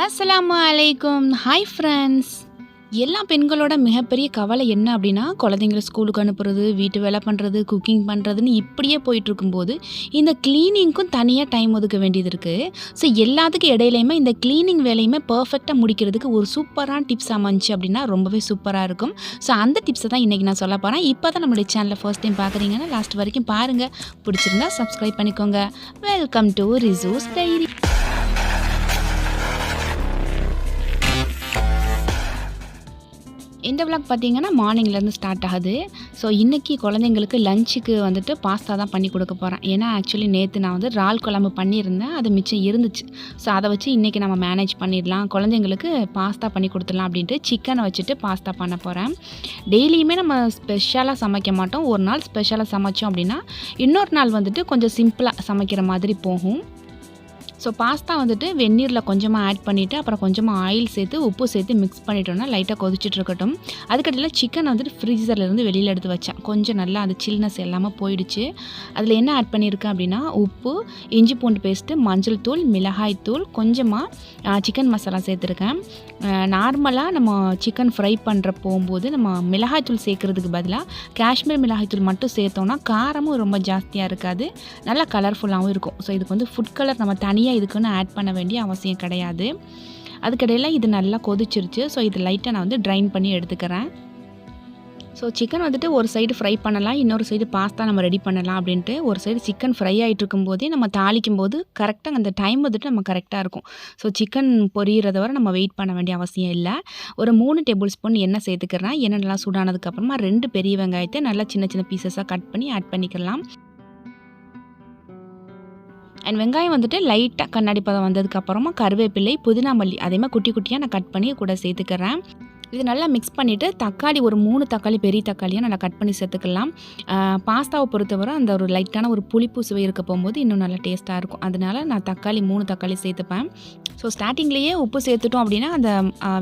அஸ்ஸலாமு அலைக்கும். Hi friends எல்லா பெண்களோட மிகப்பெரிய கவலை என்ன அப்படின்னா குழந்தைங்கள ஸ்கூலுக்கு அனுப்புறது வீட்டு வேலை பண்ணுறது குக்கிங் பண்ணுறதுன்னு இப்படியே போயிட்டுருக்கும்போது இந்த க்ளீனிங்க்கும் தனியாக டைம் ஒதுக்க வேண்டியது இருக்குது ஸோ எல்லாத்துக்கும் இடையிலையுமே இந்த க்ளீனிங் வேலையுமே பர்ஃபெக்டாக முடிக்கிறதுக்கு ஒரு சூப்பரான டிப்ஸ் அமைஞ்சு அப்படின்னா ரொம்பவே சூப்பராக இருக்கும். ஸோ அந்த டிப்ஸை தான் இன்றைக்கி நான் சொல்ல போகிறேன் இப்போ தான் நம்மளுடைய சேனலை ஃபர்ஸ்ட் டைம் பார்க்குறீங்கன்னா லாஸ்ட் வரைக்கும் பாருங்கள் பிடிச்சிருந்தா சப்ஸ்கிரைப் பண்ணிக்கோங்க. வெல்கம் டு ரிசூஸ் டைரி இந்த விளாக் பார்த்தீங்கன்னா மார்னிங்லேருந்து ஸ்டார்ட் ஆகுது. ஸோ இன்றைக்கி குழந்தைங்களுக்கு லஞ்சுக்கு வந்துட்டு பாஸ்தா தான் பண்ணி கொடுக்க போகிறேன் ஏன்னா ஆக்சுவலி நேற்று நான் வந்து இறால் குழம்பு பண்ணியிருந்தேன். அது மிச்சம் இருந்துச்சு. ஸோ அதை வச்சு இன்றைக்கி நம்ம மேனேஜ் பண்ணிடலாம். குழந்தைங்களுக்கு பாஸ்தா பண்ணி கொடுத்துடலாம் அப்படின்ட்டு சிக்கனை வச்சுட்டு பாஸ்தா பண்ண போகிறேன் டெய்லியுமே நம்ம ஸ்பெஷலாக சமைக்க மாட்டோம். ஒரு நாள் ஸ்பெஷலாக சமைச்சோம் அப்படின்னா இன்னொரு நாள் வந்துட்டு கொஞ்சம் சிம்பிளாக சமைக்கிற மாதிரி போகும். ஸோ பாஸ்தா வந்துட்டு வெந்நீரில் கொஞ்சமாக ஆட் பண்ணிவிட்டு அப்புறம் கொஞ்சமாக ஆயில் சேர்த்து உப்பு சேர்த்து மிக்ஸ் பண்ணிட்டோம்னா லைட்டாக கொதிச்சுட்டு இருக்கட்டும். அதுக்கடையில் சிக்கன் வந்துட்டு ஃப்ரீசர்லேருந்து வெளியில் எடுத்து வச்சேன். கொஞ்சம் நல்லா அந்த சில்னஸ் எல்லாமே போயிடுச்சு. அதில் என்ன ஆட் பண்ணியிருக்கேன் அப்படின்னா உப்பு இஞ்சி பூண்டு பேஸ்ட்டு மஞ்சள் தூள் மிளகாய் தூள் கொஞ்சமாக சிக்கன் மசாலா சேர்த்துருக்கேன். நார்மலாக நம்ம சிக்கன் ஃப்ரை பண்ணுற போகும்போது நம்ம மிளகாய் தூள் சேர்க்குறதுக்கு பதிலாக காஷ்மீர் மிளகாய் தூள் மட்டும் சேர்த்தோம்னா காரமும் ரொம்ப ஜாஸ்தியாக இருக்காது. நல்லா கலர்ஃபுல்லாகவும் இருக்கும். ஸோ இதுக்கு வந்து ஃபுட் கலர் நம்ம தனியாக இதுக்குன்னு ஆட் பண்ண வேண்டிய அவசியம் கிடையாது. அதுக்கடையில் இது நல்லா கொதிச்சிருச்சு. ஸோ இது லைட்டாக நான் வந்து ட்ரைன் பண்ணி எடுத்துக்கிறேன். ஸோ சிக்கன் வந்துட்டு ஒரு சைடு ஃப்ரை பண்ணலாம். இன்னொரு சைடு பாஸ்தா நம்ம ரெடி பண்ணலாம் அப்படின்ட்டு ஒரு சைடு சிக்கன் ஃப்ரை ஆகிட்டு இருக்கும்போதே நம்ம தாளிக்கும் போது கரெக்டாக அந்த டைம் வந்துட்டு நம்ம கரெக்டாக இருக்கும். ஸோ சிக்கன் பொரியிறத வரை நம்ம வெயிட் பண்ண வேண்டிய அவசியம் இல்லை. ஒரு மூணு டேபிள் ஸ்பூன் எண்ணெய் சேர்த்துக்கிறேன். எண்ணெய் நல்லா சூடானதுக்கப்புறமா ரெண்டு பெரிய வெங்காயத்தை நல்லா சின்ன சின்ன பீசஸாக கட் பண்ணி ஆட் பண்ணிக்கலாம். அண்ட் வெங்காயம் வந்துட்டு லைட்டாக கண்ணாடி பதம் வந்ததுக்கப்புறமா கருவேப்பிலை புதினா மல்லி அதே மாதிரி குட்டி குட்டியாக நான் கட் பண்ணி கூட சேர்த்துக்கிறேன். இது நல்லா மிக்ஸ் பண்ணிவிட்டு தக்காளி ஒரு மூணு தக்காளி பெரிய தக்காளியாக நல்லா கட் பண்ணி சேர்த்துக்கலாம். பாஸ்தாவை பொறுத்தவரை அந்த ஒரு லைட்டான ஒரு புளிப்பு சுவை இருக்க போகும்போது இன்னும் நல்லா டேஸ்ட்டாக இருக்கும். அதனால நான் தக்காளி மூணு தக்காளி சேர்த்துப்பேன். ஸோ ஸ்டார்டிங்லேயே உப்பு சேர்த்துட்டோம் அப்படின்னா அந்த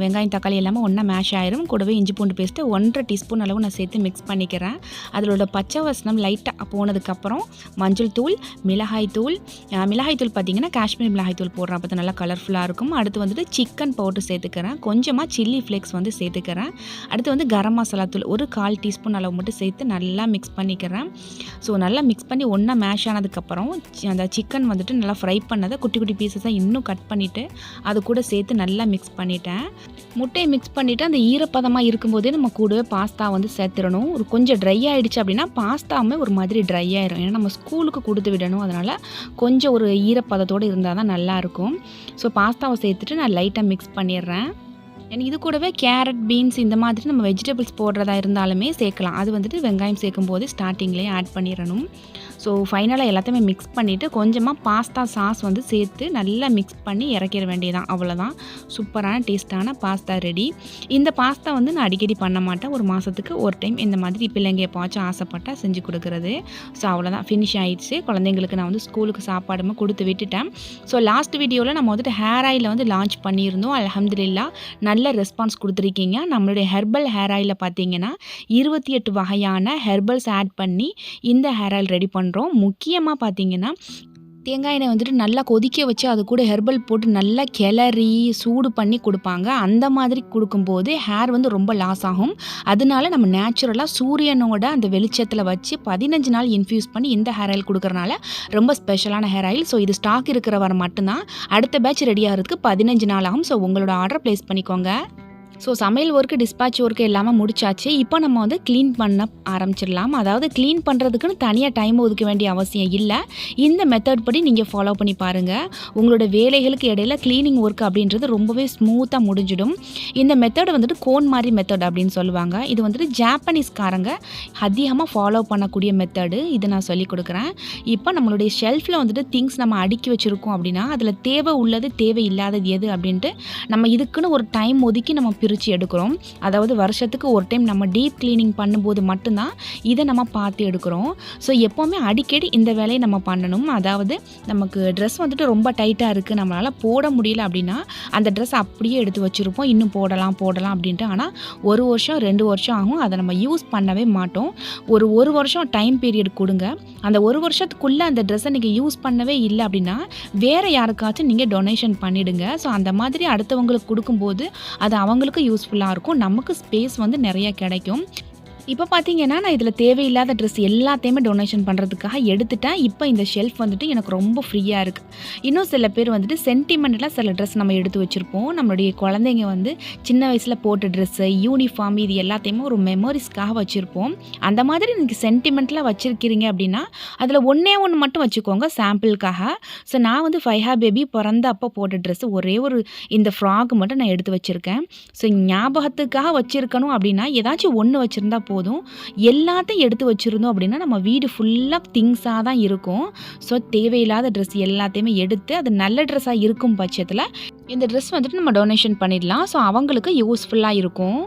வெங்காயம் தக்காளி எல்லாமே ஒன்றா மேஷ் ஆயிரும். கூடவே இஞ்சி பூண்டு பேஸ்ட்டு ஒன்றரை டீஸ்பூன் அளவு நான் சேர்த்து மிக்ஸ் பண்ணிக்கிறேன். அதோட பச்சை வசனம் லைட்டாக போனதுக்கப்புறம் மஞ்சள் தூள் மிளகாய் தூள். மிளகாய் தூள் பார்த்திங்கன்னா காஷ்மீர் மிளகாய் தூள் போடுறேன். அப்போ நல்லா கலர்ஃபுல்லாக இருக்கும். அடுத்து வந்துட்டு சிக்கன் பவுடர் சேர்த்துக்கிறேன். கொஞ்சமாக சில்லி ஃப்ளேக்ஸ் வந்து சேர்த்துக்கிறேன். அடுத்து வந்து கரம் மசாலா தூள் ஒரு கால் டீஸ்பூன் அளவு மட்டும் சேர்த்து நல்லா மிக்ஸ் பண்ணிக்கிறேன். ஸோ நல்லா மிக்ஸ் பண்ணி ஒன்றா மேஷ் ஆனதுக்கப்புறம் அந்த சிக்கன் வந்துட்டு நல்லா ஃப்ரை பண்ணதை குட்டி குட்டி பீசஸாக இன்னும் கட் பண்ணிவிட்டு அது கூட சேர்த்து நல்லா மிக்ஸ் பண்ணிட்டேன். முட்டையை மிக்ஸ் பண்ணிவிட்டு அந்த ஈரப்பதமாக இருக்கும்போதே நம்ம கூடவே பாஸ்தா வந்து சேர்த்துடணும். ஒரு கொஞ்சம் ட்ரை ஆகிடுச்சு அப்படின்னா பாஸ்தாவுமே ஒரு மாதிரி ட்ரை ஆயிரும். ஏன்னா நம்ம ஸ்கூலுக்கு கொடுத்து விடணும். அதனால் கொஞ்சம் ஒரு ஈரப்பதத்தோடு இருந்தால் தான் நல்லாயிருக்கும் ஸோ பாஸ்தாவை சேர்த்துட்டு நான் லைட்டாக மிக்ஸ் பண்ணிடுறேன். இது கூடவே கேரட் பீன்ஸ் இந்த மாதிரி நம்ம வெஜிடபிள்ஸ் போடுறதா இருந்தாலுமே சேர்க்கலாம். அது வந்துட்டு வெங்காயம் சேர்க்கும் போது ஸ்டார்டிங்லேயே ஆட் பண்ணிடணும். ஸோ ஃபைனலாக எல்லாத்தையுமே மிக்ஸ் பண்ணிவிட்டு கொஞ்சமாக பாஸ்தா சாஸ் வந்து சேர்த்து நல்லா மிக்ஸ் பண்ணி இறக்கிற வேண்டியதான் அவ்வளோதான் சூப்பரான டேஸ்ட்டான பாஸ்தா ரெடி இந்த பாஸ்தா வந்து நான் அடிக்கடி பண்ண மாட்டேன். ஒரு மாதத்துக்கு ஒரு டைம் இந்த மாதிரி பிள்ளைங்க எப்போச்சும் ஆசைப்பட்டால் செஞ்சு கொடுக்குறது. ஸோ அவ்வளோதான் ஃபினிஷ் ஆகிடுச்சு குழந்தைங்களுக்கு நான் வந்து ஸ்கூலுக்கு சாப்பாடுமே கொடுத்து விட்டுட்டேன். ஸோ லாஸ்ட் வீடியோவில் நம்ம வந்துட்டு ஹேர் ஆயில் வந்து லான்ச் பண்ணியிருந்தோம். அலமதுல்லா நல்ல ரெஸ்பான்ஸ் கொடுத்துருக்கீங்க. நம்மளுடைய ஹெர்பல் ஹேர் ஆயிலில் பார்த்தீங்கன்னா இருபத்தி எட்டு வகையான ஹெர்பல்ஸ் ஆட் பண்ணி இந்த ஹேர் ஆயில் ரெடி பண்ணுறோம் முக்கியமாக பார்த்தீங்கன்னா தேங்காய் எண்ணெய் வந்துட்டு நல்லா கொதிக்க வச்சு அது கூட ஹெர்பல் போட்டு நல்லா கிளறி சூடு பண்ணி கொடுப்பாங்க. அந்த மாதிரி கொடுக்கும்போது ஹேர் வந்து ரொம்ப லாஸ் ஆகும். அதனால நம்ம நேச்சுரலாக சூரியனோட அந்த வெளிச்சத்தில் வச்சு பதினஞ்சு நாள் இன்ஃப்யூஸ் பண்ணி இந்த ஹேர் ஆயில் கொடுக்குறனால ரொம்ப ஸ்பெஷலான ஹேர் ஆயில் ஸோ இது ஸ்டாக் இருக்கிற வர மட்டும்தான். அடுத்த பேட்ச் ரெடி ஆகிறதுக்கு பதினஞ்சு நாள் ஆகும். ஸோ உங்களோட ஆர்டர் ப்ளேஸ் பண்ணிக்கோங்க. ஸோ சமையல் ஒர்க்கு டிஸ்பேச் ஒர்க்கு எல்லாமே முடிச்சாச்சு. இப்போ நம்ம வந்து க்ளீன் பண்ண ஆரம்பிச்சிடலாம். அதாவது க்ளீன் பண்ணுறதுக்குன்னு தனியாக டைம் ஒதுக்க வேண்டிய அவசியம் இல்லை. இந்த மெத்தட் படி நீங்கள் ஃபாலோ பண்ணி பாருங்கள் உங்களோட வேலைகளுக்கு இடையில க்ளீனிங் ஒர்க் அப்படின்றது ரொம்பவே ஸ்மூத்தாக முடிஞ்சிடும். இந்த மெத்தட் வந்துட்டு கோன் மாதிரி மெத்தட் அப்படின்னு சொல்லுவாங்க. இது வந்துட்டு ஜாப்பனீஸ்காரங்க அதிகமாக ஃபாலோ பண்ணக்கூடிய மெத்தடு இது நான் சொல்லி கொடுக்குறேன். இப்போ நம்மளுடைய ஷெல்ஃபில் வந்துட்டு திங்ஸ் நம்ம அடுக்கி வச்சுருக்கோம் அப்படின்னா அதில் தேவை உள்ளது தேவை இல்லாதது எது அப்படின்ட்டு நம்ம இதுக்குன்னு ஒரு டைம் ஒதுக்கி நம்ம பிரித்து எடுக்கிறோம். அதாவது வருஷத்துக்கு ஒரு டைம் நம்ம டீப் க்ளீனிங் பண்ணும்போது மட்டும்தான் இதை நம்ம பார்த்து எடுக்கிறோம். ஸோ எப்போவுமே அடிக்கடி இந்த வேலையை நம்ம பண்ணணும். அதாவது நமக்கு ட்ரெஸ் வந்துட்டு ரொம்ப டைட்டாக இருக்குது நம்மளால் போட முடியல அப்படின்னா அந்த ட்ரெஸ் அப்படியே எடுத்து வச்சுருப்போம். இன்னும் போடலாம் போடலாம் அப்படின்ட்டு. ஆனால் ஒரு வருஷம் ரெண்டு வருஷம் ஆகும். அதை நம்ம யூஸ் பண்ணவே மாட்டோம். ஒரு ஒரு வருஷம் டைம் பீரியட் கொடுங்க. அந்த ஒரு வருஷத்துக்குள்ளே அந்த ட்ரெஸ்ஸை நீங்கள் யூஸ் பண்ணவே இல்லை அப்படின்னா வேறு யாருக்காச்சும் நீங்கள் டொனேஷன் பண்ணிவிடுங்க ஸோ அந்த மாதிரி அடுத்தவங்களுக்கு கொடுக்கும்போது அது அவங்களுக்கு யூஸ்ஃபுல்லாக இருக்கும். நமக்கு ஸ்பேஸ் வந்து நிறைய கிடைக்கும். இப்போ பார்த்தீங்கன்னா நான் இதில் தேவையில்லாத ட்ரெஸ் எல்லாத்தையுமே டொனேஷன் பண்ணுறதுக்காக எடுத்துட்டேன். இப்போ இந்த ஷெல்ஃப் வந்துட்டு எனக்கு ரொம்ப ஃப்ரீயாக இருக்குது இன்னும் சில பேர் வந்துட்டு சென்டிமெண்ட்டில் சில ட்ரெஸ் நம்ம எடுத்து வச்சுருப்போம். நம்மளுடைய குழந்தைங்க வந்து சின்ன வயசில் போட்ட ட்ரெஸ்ஸு யூனிஃபார்ம் இது எல்லாத்தையுமே ஒரு மெமரிஸ்க்காக வச்சுருப்போம். அந்த மாதிரி நீங்கள் சென்டிமெண்ட்டில் வச்சுருக்கிறீங்க அப்படின்னா அதில் ஒன்றே ஒன்று மட்டும் வச்சுக்கோங்க சாம்பிளுக்காக ஸோ நான் வந்து ஃபைஹா பேபி பிறந்த அப்போ போட்ட ட்ரெஸ்ஸு ஒரே ஒரு இந்த ஃப்ராக் மட்டும் நான் எடுத்து வச்சுருக்கேன். ஸோ ஞாபகத்துக்காக வச்சுருக்கணும் அப்படின்னா ஏதாச்சும் ஒன்று வச்சுருந்தா போதும். எல்லாத்தையும் எடுத்து வச்சுருந்தோம் அப்படின்னா நம்ம வீடு ஃபுல்லாக திங்ஸாக தான் இருக்கும். ஸோ தேவையில்லாத ட்ரெஸ் எல்லாத்தையுமே எடுத்து அது நல்ல ட்ரெஸ்ஸாக இருக்கும் பட்சத்தில் இந்த ட்ரெஸ் வந்துட்டு நம்ம டொனேஷன் பண்ணிடலாம். ஸோ அவங்களுக்கு யூஸ்ஃபுல்லாக இருக்கும்.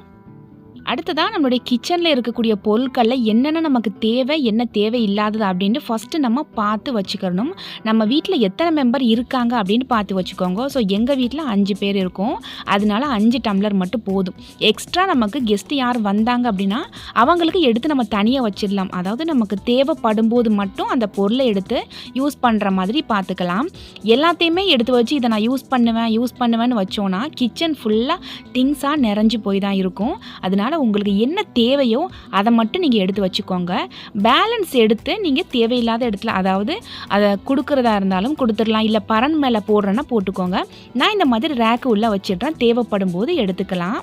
அடுத்ததாக நம்மளுடைய கிச்சனில் இருக்கக்கூடிய பொருட்களில் என்னென்ன நமக்கு தேவை என்ன தேவை இல்லாதது அப்படின்ட்டு ஃபஸ்ட்டு நம்ம பார்த்து வச்சுக்கணும். நம்ம வீட்டில் எத்தனை மெம்பர் இருக்காங்க அப்படின்னு பார்த்து வச்சுக்கோங்க. ஸோ எங்கள் வீட்டில் அஞ்சு பேர் இருக்கோம். அதனால அஞ்சு டம்ளர் மட்டும் போதும். எக்ஸ்ட்ரா நமக்கு கெஸ்ட்டு யார் வந்தாங்க அப்படின்னா அவங்களுக்கு எடுத்து நம்ம தனியாக வச்சிடலாம். அதாவது நமக்கு தேவைப்படும் போது மட்டும் அந்த பொருளை எடுத்து யூஸ் பண்ணுற மாதிரி பார்த்துக்கலாம். எல்லாத்தையுமே எடுத்து வச்சு இதை நான் யூஸ் பண்ணுவேன் யூஸ் பண்ணுவேன்னு வச்சோன்னா கிச்சன் ஃபுல்லாக திங்ஸாக நிறைஞ்சு போய் தான் இருக்கும். அதனால் உங்களுக்கு என்ன தேவையோ அதை மட்டும் நீங்கள் எடுத்து வச்சுக்கோங்க. பேலன்ஸ் எடுத்து நீங்கள் தேவையில்லாத இடத்துல அதாவது அதை கொடுக்குறதா இருந்தாலும் கொடுத்துடலாம். இல்லை பரன் மேலே போடுறேன்னா போட்டுக்கோங்க. நான் இந்த மாதிரி ரேக்கு உள்ளே வச்சிடுறேன். தேவைப்படும் போது எடுத்துக்கலாம்.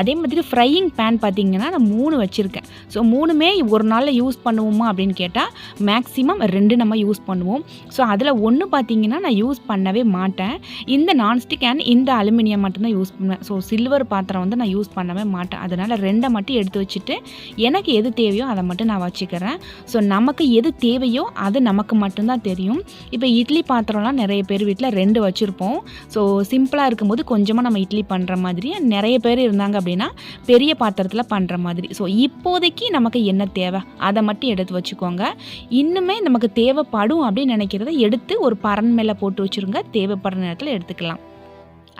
அதே மாதிரி ஃப்ரையிங் பேன் பார்த்திங்கன்னா நான் மூணு வச்சுருக்கேன். ஸோ மூணுமே ஒரு நாளில் யூஸ் பண்ணுவோமா அப்படின்னு கேட்டால் மேக்ஸிமம் ரெண்டு நம்ம யூஸ் பண்ணுவோம். ஸோ அதில் ஒன்று பார்த்தீங்கன்னா நான் யூஸ் பண்ணவே மாட்டேன். இந்த நான்ஸ்டிக் அண்ட் இந்த அலுமினியம் மட்டும்தான் யூஸ் பண்ணுவேன். ஸோ சில்வர் பாத்திரம் வந்து நான் யூஸ் பண்ணவே மாட்டேன். அதனால் ரெண்டை மட்டும் எடுத்து வச்சுட்டு எனக்கு எது தேவையோ அதை மட்டும் நான் வச்சுக்கிறேன். ஸோ நமக்கு எது தேவையோ அது நமக்கு மட்டும்தான் தெரியும். இப்போ இட்லி பாத்திரம்லாம் நிறைய பேர் வீட்டில் ரெண்டு வச்சுருப்போம். ஸோ சிம்பிளாக இருக்கும்போது கொஞ்சமாக நம்ம இட்லி பண்ணுற மாதிரி நிறைய பேர் இருந்தாங்க அப்படின்னா பெரிய பாத்திரத்தில் பண்ணுற மாதிரி. ஸோ இப்போதைக்கு நமக்கு என்ன தேவை? அதை மட்டும் எடுத்து வச்சுக்கோங்க. இன்னுமே நமக்கு தேவைப்படும் அப்படின்னு நினைக்கிறத எடுத்து ஒரு பரன் மேலே போட்டு வச்சுருங்க. தேவைப்படுற நேரத்தில் எடுத்துக்கலாம்.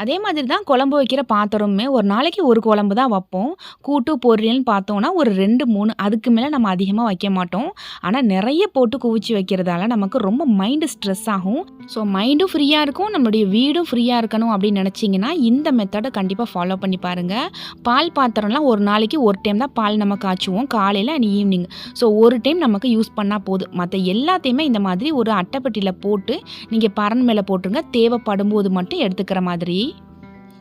அதே மாதிரி தான் குழம்பு வைக்கிற பாத்திரமுமே ஒரு நாளைக்கு ஒரு குழம்பு தான் வைப்போம். கூட்டு பொரியல்னு பார்த்தோன்னா ஒரு ரெண்டு மூணு அதுக்கு மேலே நம்ம அதிகமாக வைக்க மாட்டோம். ஆனால் நிறைய போட்டு குவிச்சு வைக்கிறதால நமக்கு ரொம்ப மைண்டு ஸ்ட்ரெஸ் ஆகும். ஸோ மைண்டும் ஃப்ரீயாக இருக்கும் நம்மளுடைய வீடும் ஃப்ரீயாக இருக்கணும் அப்படின்னு நினச்சிங்கன்னா இந்த மெத்தடை கண்டிப்பாக ஃபாலோ பண்ணி பாருங்கள் பால் பாத்திரம்லாம் ஒரு நாளைக்கு ஒரு டைம் தான் பால் நம்ம காய்ச்சுவோம். காலையில் அண்ட் ஈவினிங் ஸோ ஒரு டைம் நமக்கு யூஸ் பண்ணால் போதும். மற்ற எல்லாத்தையுமே இந்த மாதிரி ஒரு அட்டைப்பெட்டியில் போட்டு நீங்கள் பரன் மேலே போட்டுருங்க. தேவைப்படும் போது மட்டும் எடுத்துக்கிற மாதிரி.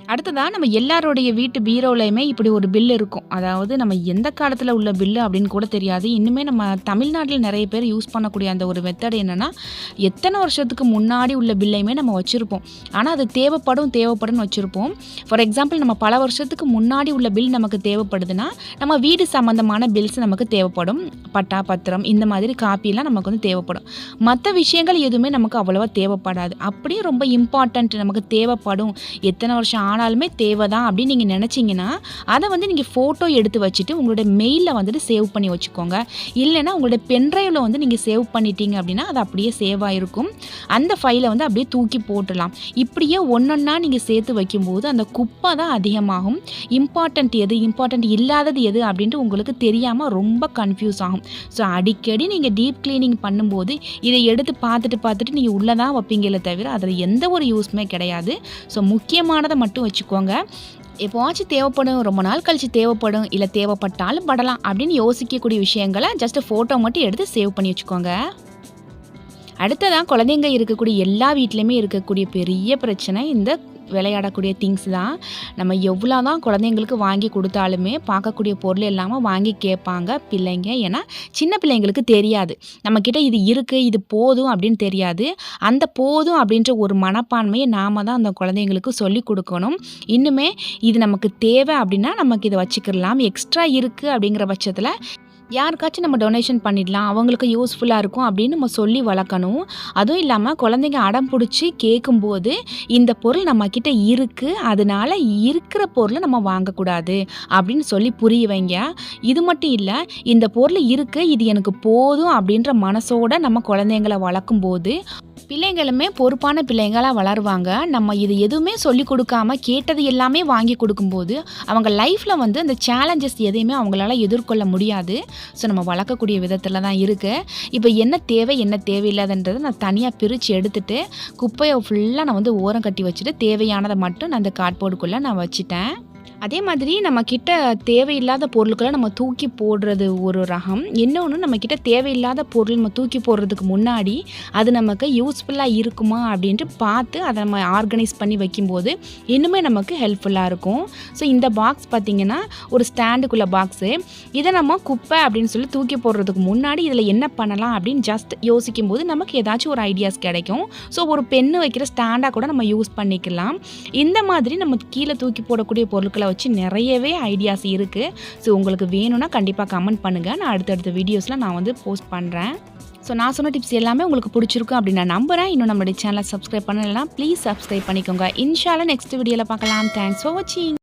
அடுத்ததாக நம்ம எல்லாருடைய வீட்டு பீரோலையுமே இப்படி ஒரு பில் இருக்கும். அதாவது நம்ம எந்த காலத்தில் உள்ள பில்லு அப்படின்னு கூட தெரியாது. இன்னுமே நம்ம தமிழ்நாட்டில் நிறைய பேர் யூஸ் பண்ணக்கூடிய அந்த ஒரு மெத்தட் என்னென்னா எத்தனை வருஷத்துக்கு முன்னாடி உள்ள பில்லையுமே நம்ம வச்சுருப்போம். ஆனால் அது தேவைப்படும் தேவைப்படும்னு வச்சுருப்போம். ஃபார் எக்ஸாம்பிள் நம்ம பல வருஷத்துக்கு முன்னாடி உள்ள பில் நமக்கு தேவைப்படுதுன்னா நம்ம வீடு சம்மந்தமான பில்ஸ் நமக்கு தேவைப்படும். பட்டா பத்திரம் இந்த மாதிரி காப்பிலாம் நமக்கு வந்து தேவைப்படும். மற்ற விஷயங்கள் எதுவுமே நமக்கு அவ்வளோவா தேவைப்படாது. அப்படியே ரொம்ப இம்பார்ட்டண்ட் நமக்கு தேவைப்படும். எத்தனை வருஷம் ஆனாலுமே தேவை தான் அப்படின்னு நீங்கள் நினச்சிங்கன்னா அதை வந்து நீங்கள் ஃபோட்டோ எடுத்து வச்சுட்டு உங்களோட மெயிலில் வந்துட்டு சேவ் பண்ணி வச்சுக்கோங்க. இல்லைன்னா உங்களோட பென்ட்ரைவில் வந்து நீங்கள் சேவ் பண்ணிட்டீங்க அப்படின்னா அது அப்படியே சேவ் ஆகிருக்கும் அந்த ஃபைலை வந்து அப்படியே தூக்கி போட்டுடலாம். இப்படியே ஒன்றொன்னா நீங்கள் சேர்த்து வைக்கும்போது அந்த குப்பை தான் அதிகமாகும். இம்பார்ட்டண்ட் எது? இம்பார்ட்டண்ட் இல்லாதது எது? அப்படின்ட்டு உங்களுக்கு தெரியாமல் ரொம்ப கன்ஃபியூஸ் ஆகும். ஸோ அடிக்கடி நீங்கள் டீப் க்ளீனிங் பண்ணும்போது இதை எடுத்து பார்த்துட்டு பார்த்துட்டு நீங்கள் உள்ளே தான் வைப்பீங்களே தவிர அதில் எந்த ஒரு யூஸ்மே கிடையாது. ஸோ முக்கியமானதை மட்டும் வச்சுக்கோங்க. எப்போவாச்சும் தேவைப்படும் ரொம்ப நாள் கழித்து தேவைப்படும் இல்லை தேவைப்பட்டாலும் படலாம் அப்படின்னு யோசிக்கக்கூடிய விஷயங்களை ஜஸ்ட் ஃபோட்டோ மட்டும் எடுத்து சேவ் பண்ணி வச்சுக்கோங்க. அடுத்ததான் குழந்தைங்க இருக்கக்கூடிய எல்லா வீட்லேயுமே இருக்கக்கூடிய பெரிய பிரச்சனை இந்த விளையாடக்கூடிய திங்ஸ் தான். நம்ம எவ்வளோ தான் குழந்தைங்களுக்கு வாங்கி கொடுத்தாலுமே பார்க்கக்கூடிய பொருள் இல்லாமல் வாங்கி கேட்பாங்க பிள்ளைங்க. ஏன்னா சின்ன பிள்ளைங்களுக்கு தெரியாது. நம்மக்கிட்ட இது இருக்குது இது போதும் அப்படின்னு தெரியாது. அந்த போதும் அப்படின்ற ஒரு மனப்பான்மையை நாம் தான் அந்த குழந்தைங்களுக்கு சொல்லி கொடுக்கணும். இன்னுமே இது நமக்கு தேவை அப்படின்னா நமக்கு இதை வச்சுக்கிடலாம். எக்ஸ்ட்ரா இருக்குது அப்படிங்கிற பட்சத்தில் யாருக்காச்சும் நம்ம டொனேஷன் பண்ணிடலாம் அவங்களுக்கு யூஸ்ஃபுல்லாக இருக்கும் அப்படின்னு நம்ம சொல்லி வளர்க்கணும். அதுவும் இல்லாமல் குழந்தைங்க அடம் பிடிச்சி கேட்கும்போது இந்த பொருள் நம்மக்கிட்ட இருக்குது அதனால இருக்கிற பொருளை நம்ம வாங்கக்கூடாது அப்படின்னு சொல்லி புரிய வைங்க. இது மட்டும் இல்லை இந்த பொருள் இருக்குது இது எனக்கு போதும் அப்படின்ற மனசோட நம்ம குழந்தைங்கள வளர்க்கும்போது பிள்ளைங்களுமே பொறுப்பான பிள்ளைங்களாக வளருவாங்க. நம்ம இது எதுவுமே சொல்லி கொடுக்காம கேட்டது எல்லாமே வாங்கி கொடுக்கும்போது அவங்க லைஃப்பில் வந்து அந்த சேலஞ்சஸ் எதையுமே அவங்களால எதிர்கொள்ள முடியாது. ஸோ நம்ம வளர்க்கக்கூடிய விதத்தில் தான் இருக்குது இப்போ என்ன தேவை என்ன தேவையில்லாதன்றதை நான் தனியாக பிரித்து எடுத்துட்டு குப்பையை ஃபுல்லாக நான் வந்து ஓரம் கட்டி வச்சுட்டு தேவையானதை மட்டும் நான் அந்த கார்ட்போர்டுக்குள்ளே நான் வச்சுட்டேன். அதே மாதிரி நம்ம கிட்ட தேவையில்லாத பொருட்களை நம்ம தூக்கி போடுறது ஒரு ரகம். இன்னொன்று நம்ம கிட்ட தேவையில்லாத பொருள் நம்ம தூக்கி போடுறதுக்கு முன்னாடி அது நமக்கு யூஸ்ஃபுல்லாக இருக்குமா அப்படின்ட்டு பார்த்து அதை நம்ம ஆர்கனைஸ் பண்ணி வைக்கும்போது இன்னுமே நமக்கு ஹெல்ப்ஃபுல்லாக இருக்கும். ஸோ இந்த பாக்ஸ் பார்த்திங்கன்னா ஒரு ஸ்டாண்டுக்குள்ள பாக்ஸு இதை நம்ம குப்பை அப்படின்னு சொல்லி தூக்கி போடுறதுக்கு முன்னாடி இதில் என்ன பண்ணலாம் அப்படின்னு ஜஸ்ட் யோசிக்கும் போது நமக்கு ஏதாச்சும் ஒரு ஐடியாஸ் கிடைக்கும். ஸோ ஒரு பெண்ணு வைக்கிற ஸ்டாண்டாக கூட நம்ம யூஸ் பண்ணிக்கலாம். இந்த மாதிரி நம்ம கீழே தூக்கி போடக்கூடிய பொருட்களை வச்சு நிறையவே ஐடியாஸ் இருக்குது ஸோ உங்களுக்கு வேணும்னா கண்டிப்பாக கமெண்ட் பண்ணுங்கள் நான் அடுத்தடுத்த வீடியோஸில் நான் வந்து போஸ்ட் பண்ணுறேன் ஸோ நான் சொன்ன டிப்ஸ் எல்லாமே உங்களுக்கு பிடிச்சிருக்கும் அப்படின்னு நான் நம்புகிறேன் இன்னும் நம்மளுடைய சேனலை சப்ஸ்கிரைப் பண்ணலைன்னா ப்ளீஸ் சப்ஸ்கிரைப் பண்ணிக்கோங்க. இன்ஷால நெக்ஸ்ட் வீடியோவில் பார்க்கலாம். தேங்க்ஸ் ஃபார் வாட்சிங்